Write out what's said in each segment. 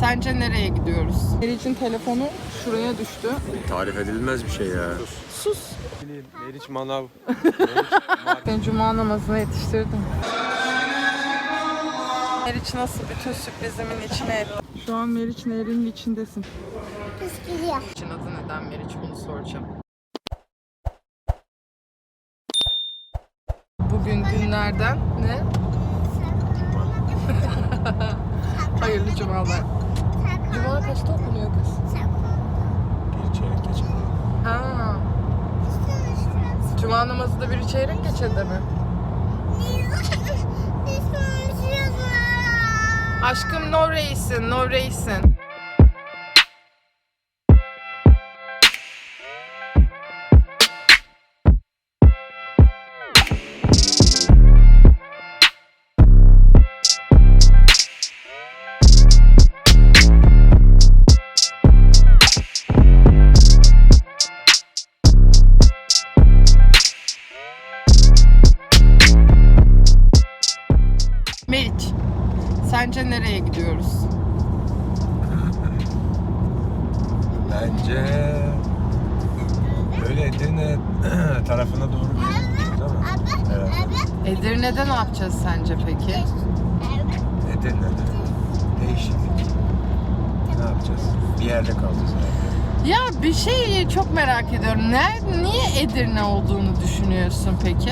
Sence nereye gidiyoruz? Meriç'in telefonu şuraya düştü. Tarif edilmez bir şey ya. Sus. Meriç manav. Ben cuma namazına yetiştirdim. Meriç nasıl bütün sürprizimin içine etti? Şu an Meriç nehrinin içindesin. Püskürüyor. İçin adı neden Meriç bunu soracağım. Bugün günlerden ne? Hayırlı cumalar. Cuma kaçta okunuyor kız? Bir çeyrek geçen. Ha. Cuma namazı da bir çeyrek geçede mi? Aşkım no reisin, no reisin. Sence nereye gidiyoruz? Bence böyle Edirne tarafına doğru gidiyoruz ama. Evet. Edirne'de ne yapacağız sence peki? Edirne'de değişiklik. Ne yapacağız? Bir yerde kalacağız herhalde. Ya bir şeyi çok merak ediyorum. Nerede, niye Edirne olduğunu düşünüyorsun peki?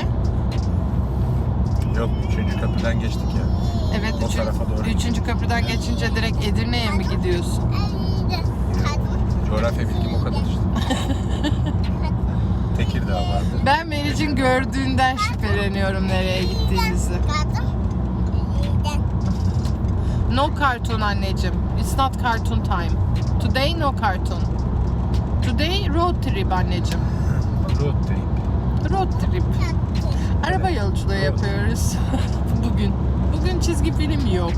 Yok üçüncü köprüden geçtik ya. Evet, O üçün- tarafa doğru. üçüncü köprüden geçince direkt Edirne'ye mi gidiyorsun? Coğrafya bilgim o kadar işte. Tekirdağ vardı. Ben Meriç'in gördüğünden şüpheleniyorum nereye gittiğimizi. No cartoon anneciğim. It's not cartoon time. Today no cartoon. Today road trip anneciğim. Road trip. Road trip. Araba yolculuğu yapıyoruz bugün. Bugün çizgi film yok.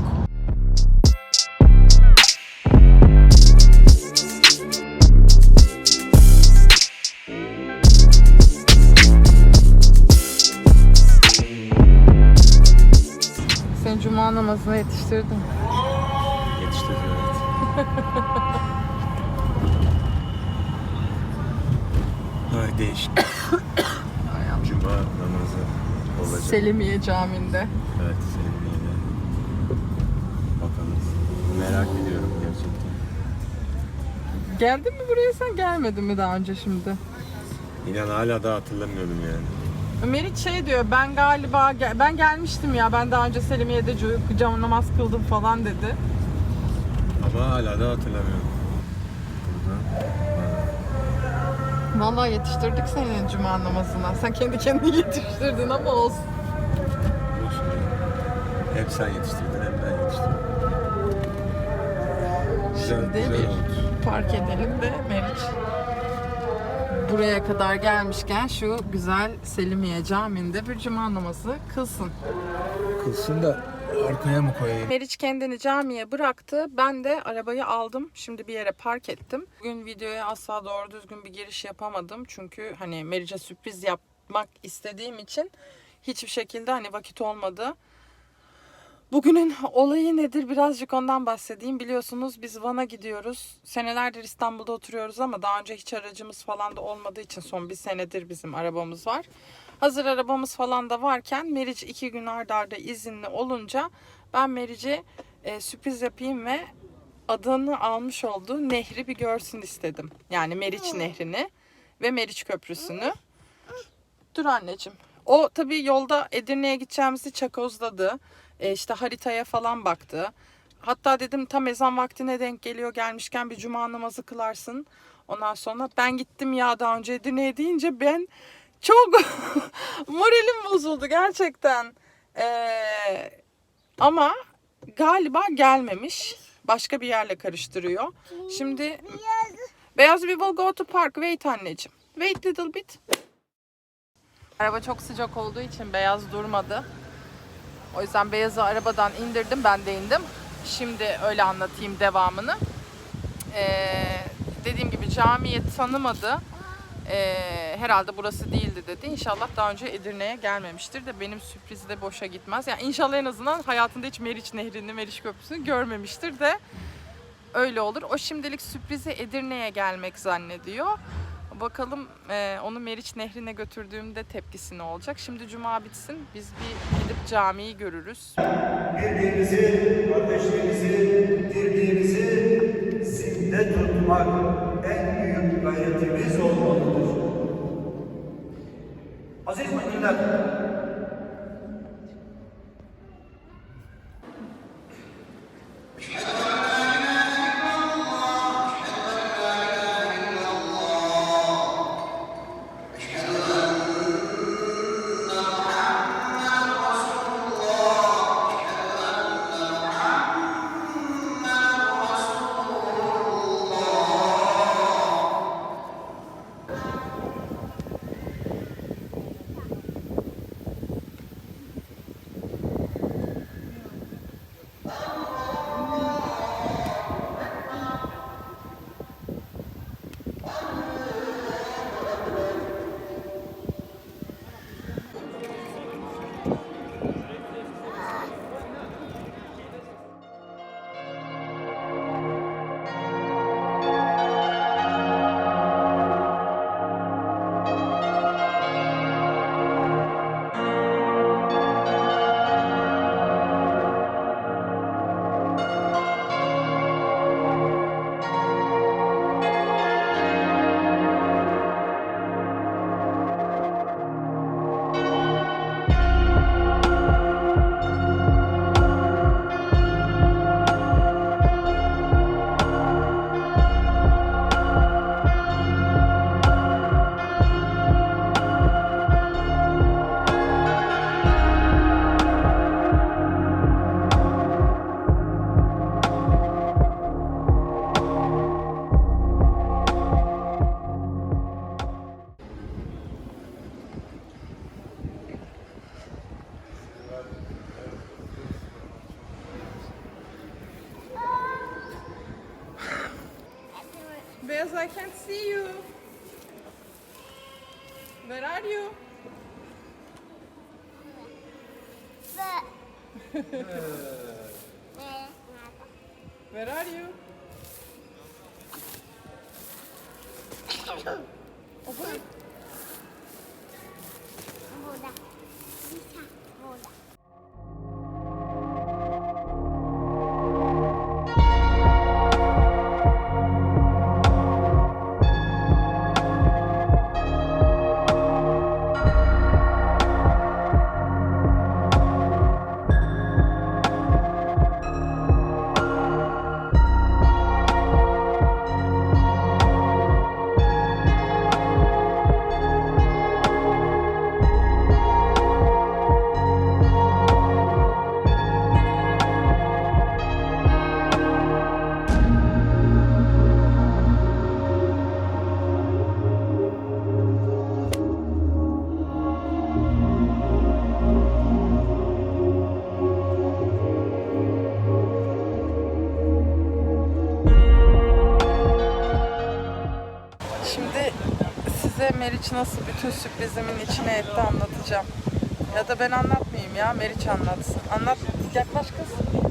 Sen cuma namazına yetiştirdin. Yetiştirdi evet. Ay değişik. Cuma namazı olacak. Selimiye Camii'nde. Evet Selimiye'de. Bakalım. Merak ediyorum gerçekten. Geldin mi buraya sen gelmedin mi daha önce şimdi? İnan hala da hatırlamıyorum yani. Meriç şey diyor ben galiba gel- ben gelmiştim ya ben daha önce Selimiye'de cu- cam namaz kıldım falan dedi. Ama hala da hatırlamıyorum. Burada. Vallahi yetiştirdik seni cuma namazına. Sen kendi kendini yetiştirdin ama olsun. Olsun canım. Hem sen yetiştirdin hem ben yetiştirdim. Şimdi güzel bir oldu. park edelim de Meriç buraya kadar gelmişken şu güzel Selimiye Camii'nde bir cuma namazı kılsın. Kılsın da arkaya mı koyayım? Meriç kendini camiye bıraktı. Ben de arabayı aldım. Şimdi bir yere park ettim. Bugün videoya asla doğru düzgün bir giriş yapamadım. Çünkü hani Meriç'e sürpriz yapmak istediğim için hiçbir şekilde hani vakit olmadı. Bugünün olayı nedir birazcık ondan bahsedeyim. Biliyorsunuz biz Van'a gidiyoruz. Senelerdir İstanbul'da oturuyoruz ama daha önce hiç aracımız falan da olmadığı için son bir senedir bizim arabamız var. Hazır arabamız falan da varken Meriç iki gün arda arda izinli olunca ben Meriç'e e, sürpriz yapayım ve adını almış olduğu nehri bir görsün istedim. Yani Meriç Nehri'ni ve Meriç Köprüsü'nü. Dur anneciğim. O tabii yolda Edirne'ye gideceğimizi çakozladı. E, işte haritaya falan baktı. Hatta dedim tam ezan vaktine denk geliyor gelmişken bir cuma namazı kılarsın. Ondan sonra ben gittim ya daha önce Edirne'ye deyince ben çok moralim bozuldu gerçekten. Ee, ama galiba gelmemiş. Başka bir yerle karıştırıyor. Şimdi Beyaz we will go to park. Wait anneciğim. Wait little bit. Araba çok sıcak olduğu için beyaz durmadı. O yüzden beyazı arabadan indirdim. Ben de indim. Şimdi öyle anlatayım devamını. Ee, dediğim gibi camiyi tanımadı. Ee, herhalde burası değildi dedi. İnşallah daha önce Edirne'ye gelmemiştir de benim sürprizi de boşa gitmez. Yani inşallah en azından hayatında hiç Meriç Nehri'ni, Meriç Köprüsü'nü görmemiştir de öyle olur. O şimdilik sürprizi Edirne'ye gelmek zannediyor. Bakalım e, onu Meriç Nehri'ne götürdüğümde tepkisi ne olacak. Şimdi cuma bitsin. Biz bir gidip camiyi görürüz. Birliğimizi, kardeşliğimizi, dirliğimizi zinde tutmak en büyük gayretimiz olmalıdır. Aziz müminler, Oh, nasıl bütün sürprizimin içine etti anlatacağım. Ya da ben anlatmayayım ya Meriç anlatsın. Anlat yaklaş kız.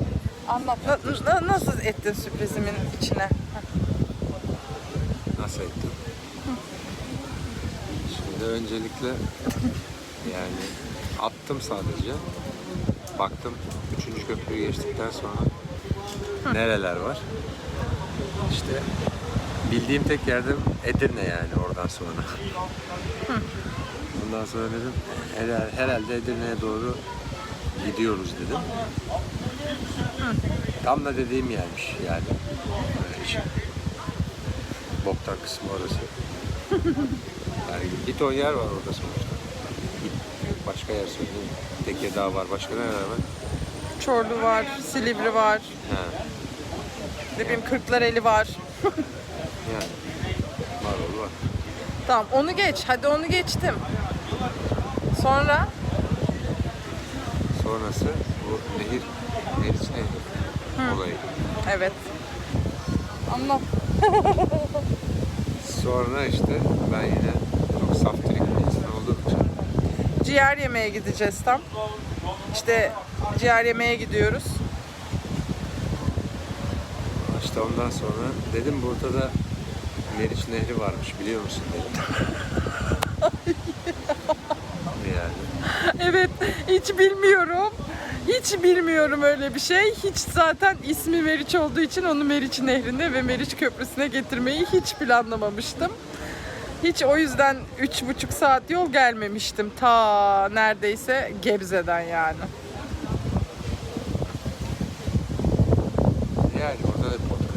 Anlat. Na- na- nasıl ettin sürprizimin içine? Nasıl ettim? Şimdi öncelikle yani attım sadece. Baktım üçüncü köprüyü geçtikten sonra nereler var. İşte bildiğim tek yerdim Edirne yani oradan sonra. Ondan sonra dedim herhalde, herhalde Edirne'ye doğru gidiyoruz dedim. Tam da dediğim yermiş yani. Böyle işin boktan kısmı orası. Yani bir ton yer var orada sonuçta. Başka yer söyleyeyim. Tekirdağ var. Başka neler var? Çorlu var, Silivri var, Ha, ne bileyim Kırklareli var. yani. Oğlu var. Tamam onu geç. Hadi onu geçtim. Sonra Sonrası bu nehir, Meriç Nehri olayı. evet. Anlat. Sonra işte ben yine çok saftirik bir insan olduğum için Ciğer yemeye gideceğiz tam. İşte ciğer yemeye gidiyoruz. İşte ondan sonra dedim burada da Meriç Nehri varmış biliyor musun dedim. yani. Evet, hiç bilmiyorum. Hiç bilmiyorum öyle bir şey. Hiç zaten ismi Meriç olduğu için onu Meriç Nehri'ne ve Meriç Köprüsü'ne getirmeyi hiç planlamamıştım. Hiç o yüzden üç buçuk saat yol gelmemiştim. Ta neredeyse Gebze'den yani. Yani orada da kırdık.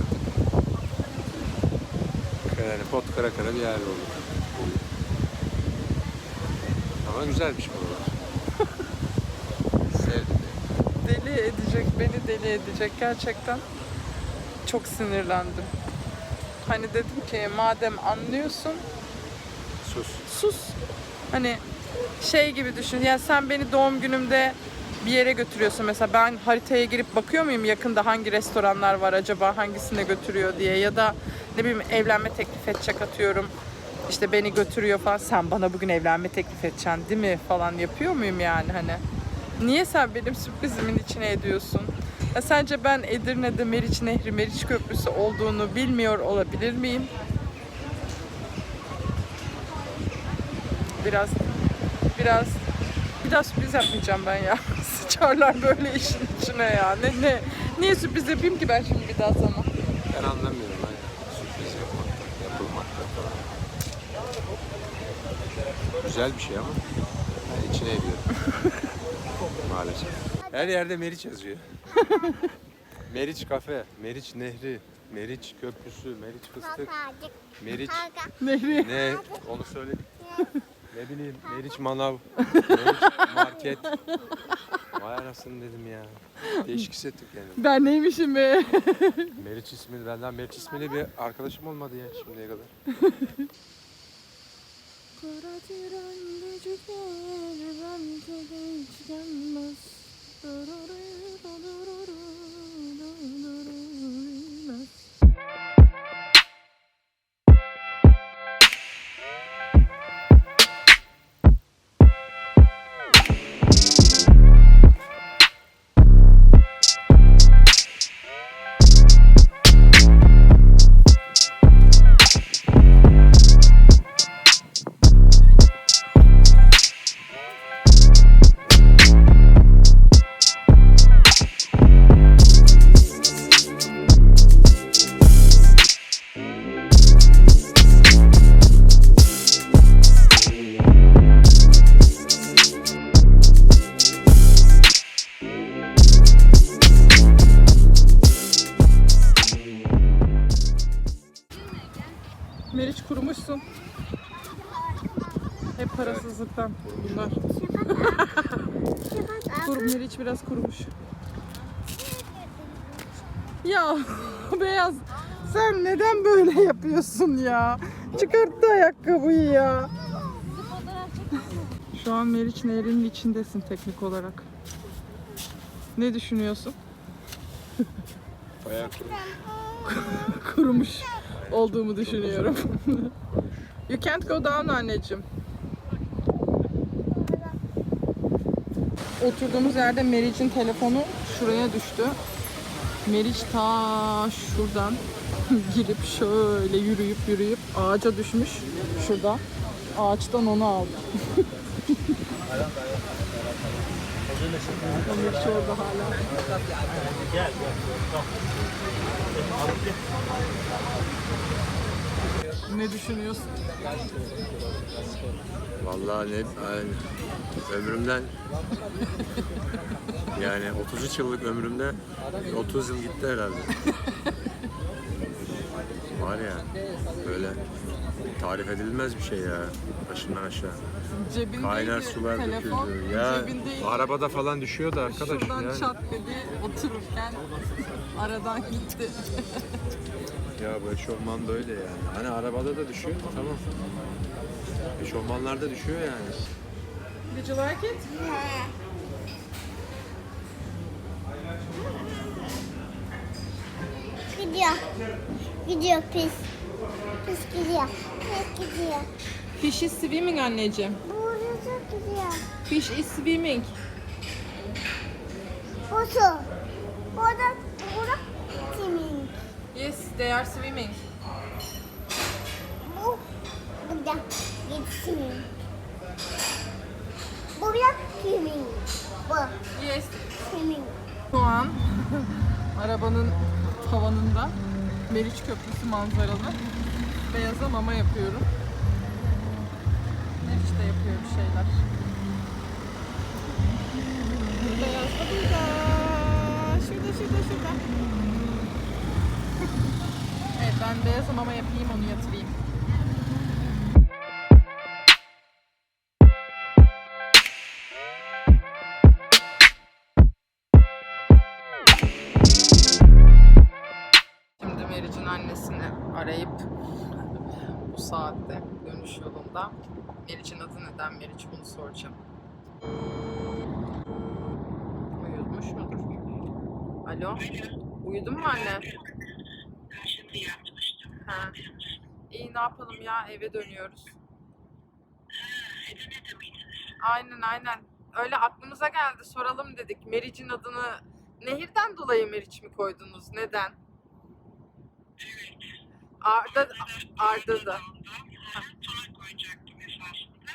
Yani pot kara kara bir yer oldu. Ama güzelmiş buralar. Sevdim. Deli edecek, beni deli edecek gerçekten. Çok sinirlendim. Hani dedim ki madem anlıyorsun Sus. sus. Hani şey gibi düşün. Ya sen beni doğum günümde bir yere götürüyorsun? Mesela ben haritaya girip bakıyor muyum yakında hangi restoranlar var acaba hangisine götürüyor diye? Ya da ne bileyim evlenme teklif edecek atıyorum işte beni götürüyor falan sen bana bugün evlenme teklif edeceksin değil mi? falan yapıyor muyum yani hani? Niye sen benim sürprizimin içine ediyorsun? Ya sence ben Edirne'de Meriç Nehri Meriç Köprüsü olduğunu bilmiyor olabilir miyim? Biraz biraz biraz sürpriz yapmayacağım ben ya. Sıçarlar böyle işin içine ya. Ne ne niye sürpriz yapayım ki ben şimdi bir daha sana? Ben anlamıyorum ben sürpriz yapmaktan, yapılmaktan falan. Güzel bir şey ama ben içine ediyorum. Maalesef. Her yerde Meriç yazıyor. Meriç kafe, Meriç nehri, Meriç köprüsü, Meriç fıstık, Meriç Nehri. ne onu söyle. ne bileyim Meriç manav, Meriç market. Vay anasını dedim ya. Değişik hissettik yani. Ben neymişim be? Meriç ismi, benden Meriç isminde bir arkadaşım olmadı ya şimdiye kadar. Çıkarttı ayakkabıyı ya. Şu an Meriç Nehri'nin içindesin teknik olarak. Ne düşünüyorsun? Bayağı kuru. kurumuş olduğumu düşünüyorum. you can't go down anneciğim. Oturduğumuz yerde Meriç'in telefonu şuraya düştü. Meriç ta şuradan girip şöyle yürüyüp yürüyüp ağaca düşmüş şurada. Ağaçtan onu aldı. Meriç orada hala. Ne düşünüyorsun? Vallahi ne yani ömrümden yani 33 yıllık ömrümde 30 yıl gitti herhalde. Var ya böyle tarif edilmez bir şey ya başından aşağı. Cebindeydi Kaynar sular telefon, döküldü. Ya cebindeydi. arabada falan düşüyordu arkadaş Şuradan yani. çat dedi otururken aradan gitti. Ya bu eşofman da öyle yani. Hani arabada da düşüyor tamam. Eşofmanlarda düşüyor yani. Did you like it? Gidiyor. Gidiyor pis. Pis gidiyor. Pis gidiyor. Fish is swimming anneciğim. Burası gidiyor. Fish is swimming. Burası. Burada. Burada. Timin. Yes they are swimming. Bu burada gitsin. Buraya kimin? Bu Yes. kimin? Şu an arabanın tavanında Meriç Köprüsü manzaralı beyaza mama yapıyorum. Meriç de yapıyor bir şeyler. Beyaz da burada. Şurada şurada şurada. evet ben beyaza mama yapayım onu yatırayım. Yolunda Meriç'in adı neden Meriç bunu soracağım. Uyumuş mudur? Alo? Uyudun mu anne? Şimdi yatmıştım. Ha. İyi ne yapalım ya eve dönüyoruz. Edirne'de miydiniz? Aynen aynen. Öyle aklımıza geldi soralım dedik. Meriç'in adını nehirden dolayı Meriç mi koydunuz? Neden? Evet. Arda, Arda da. Tuna koyacaktım esasında.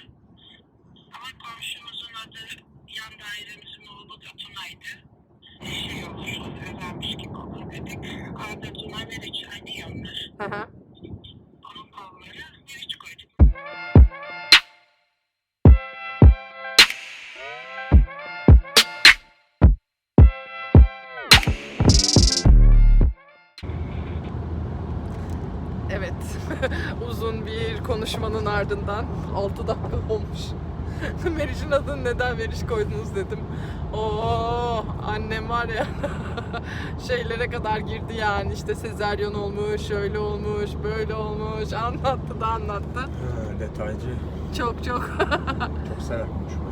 Ama komşumuzun adı yan dairemizin oğlu da Tuna'ydı. Şey olur, özelmiş gibi olur dedik. Arda Tuna Meriç aynı yanlar. Hı hı. Evet. Uzun bir konuşmanın ardından 6 dakika olmuş. Meriç'in adını neden Meriç koydunuz dedim. Oo annem var ya şeylere kadar girdi yani işte sezeryon olmuş, şöyle olmuş, böyle olmuş. Anlattı da anlattı. Ha, detaycı. Çok çok. Çok sever konuşmayı.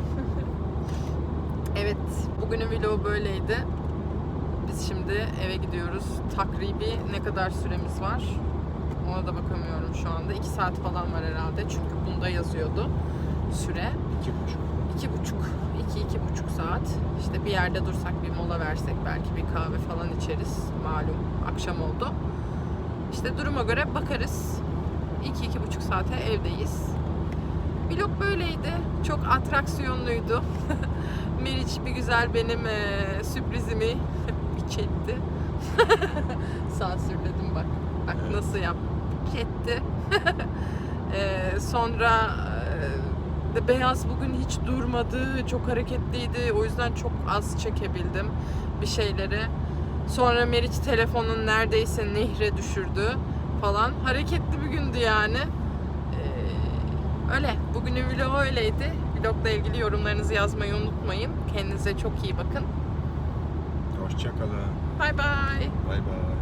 Evet, bugünün vlogu böyleydi. Biz şimdi eve gidiyoruz. Takribi ne kadar süremiz var? Ona da bakamıyorum şu anda. 2 saat falan var herhalde. Çünkü bunda yazıyordu süre. İki buçuk. İki buçuk, iki, iki buçuk saat. İşte bir yerde dursak bir mola versek belki bir kahve falan içeriz. Malum akşam oldu. İşte duruma göre bakarız. İki, iki buçuk saate evdeyiz. Vlog böyleydi. Çok atraksiyonluydu. Meriç bir güzel benim eee, sürprizimi bir çekti. Sansürledim bak. Bak nasıl Etti. Eee, sonra de Beyaz bugün hiç durmadı. Çok hareketliydi. O yüzden çok az çekebildim bir şeyleri. Sonra Meriç telefonun neredeyse nehre düşürdü falan. Hareketli bir gündü yani. Ee, öyle. Bugünün vlogu öyleydi. Vlogla ilgili yorumlarınızı yazmayı unutmayın. Kendinize çok iyi bakın. Hoşçakalın. Bay bay. Bay bay.